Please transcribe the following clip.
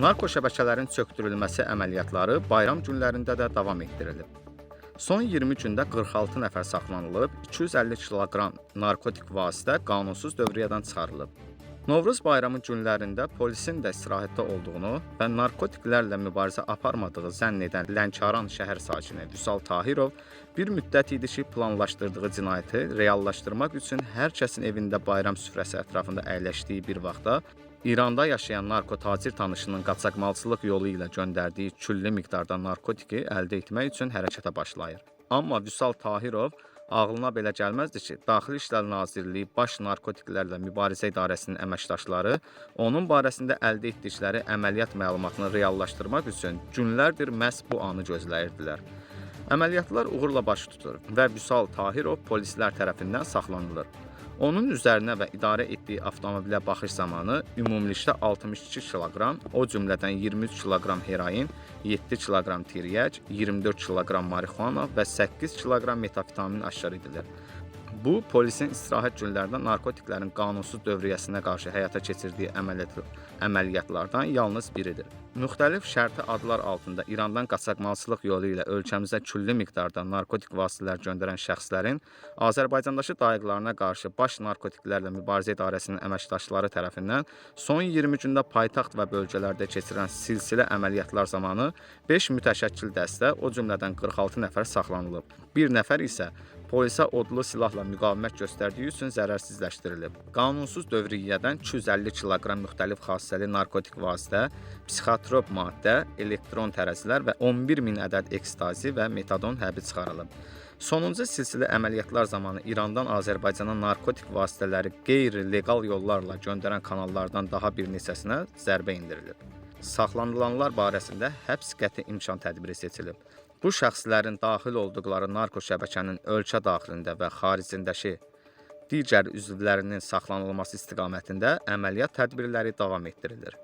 Narko şəbəkələrin çökdürülməsi əməliyyatları bayram günlərində də davam etdirilib. Son 20 gündə 46 nəfər saxlanılıb, 250 kiloqram narkotik vasitə qanunsuz dövriyyədən çıxarılıb. Novruz bayramı günlərində polisin də istirahətdə olduğunu və narkotiklərlə mübarizə aparmadığı zənn edən Lənkəran şəhər sakini Vüsal Tahirov bir müddət idi ki, planlaşdırdığı cinayəti reallaşdırmaq üçün hər kəsin evində bayram süfrəsi ətrafında əyləşdiyi bir vaxtda İranda yaşayan narko tacir tanışının qaçaqmalçılıq yolu ilə göndərdiyi küllü miqdarda narkotiki əldə etmək üçün hərəkətə başlayır. Amma Vüsal Tahirov ağlına belə gəlməzdi ki, Daxili İşlər Nazirliyi Baş Narkotiklərlə Mübarizə İdarəsinin əməkdaşları onun barəsində əldə etdikləri əməliyyat məlumatını reallaşdırmaq üçün günlərdir məhz bu anı gözləyirdilər. Əməliyyatlar uğurla baş tutur və Vüsal Tahirov polislər tərəfindən saxlanılır. Onun üzərinə və idarə etdiyi avtomobilə baxış zamanı ümumilikdə 62 kiloqram, o cümlədən 23 kiloqram heroin, 7 kiloqram tiryək, 24 kiloqram marixuana və 8 kiloqram metafetamin aşkar edilir. Bu polisin istirahət günlərində narkotiklərin qanunsuz dövriyyəsinə qarşı həyata keçirdiyi əməliyyat, əməliyyatlardan yalnız biridir. Müxtəlif şərti adlar altında İrandan qaçaqmalçılıq yolu ilə ölkəmizə küllü miqdarda narkotik vasitələr göndərən şəxslərin Azərbaycandakı dayıqlarına qarşı Baş Narkotiklərlə Mübarizə İdarəsinin əməkdaşları tərəfindən son 20 gündə paytaxt və bölgələrdə keçirilən silsilə əməliyyatlar zamanı 5 mütəşəkkil dəstə, o cümlədən 46 nəfər saxlanılıb. Bir nəfər isə polisə odlu silahla müqavimət göstərdiyi üçün zərərsizləşdirilib. Qanunsuz dövriyyədən 250 kiloqram müxtəlif xassəli narkotik vasitə, psixotrop maddə, elektron tərəzilər və 11 min ədəd ekstazi və metadon həbi çıxarılıb. Sonuncu silsilə əməliyyatlar zamanı İrandan Azərbaycana narkotik vasitələri qeyri-legal yollarla göndərən kanallardan daha bir neçəsinə zərbə endirilib. Saxlanılanlar barəsində həbs qəti imkan tədbiri seçilib. Bu şəxslərin daxil olduqları narko şəbəkənin ölkə daxilində və xaricindəki digər üzvlərinin saxlanılması istiqamətində əməliyyat tədbirləri davam etdirilir.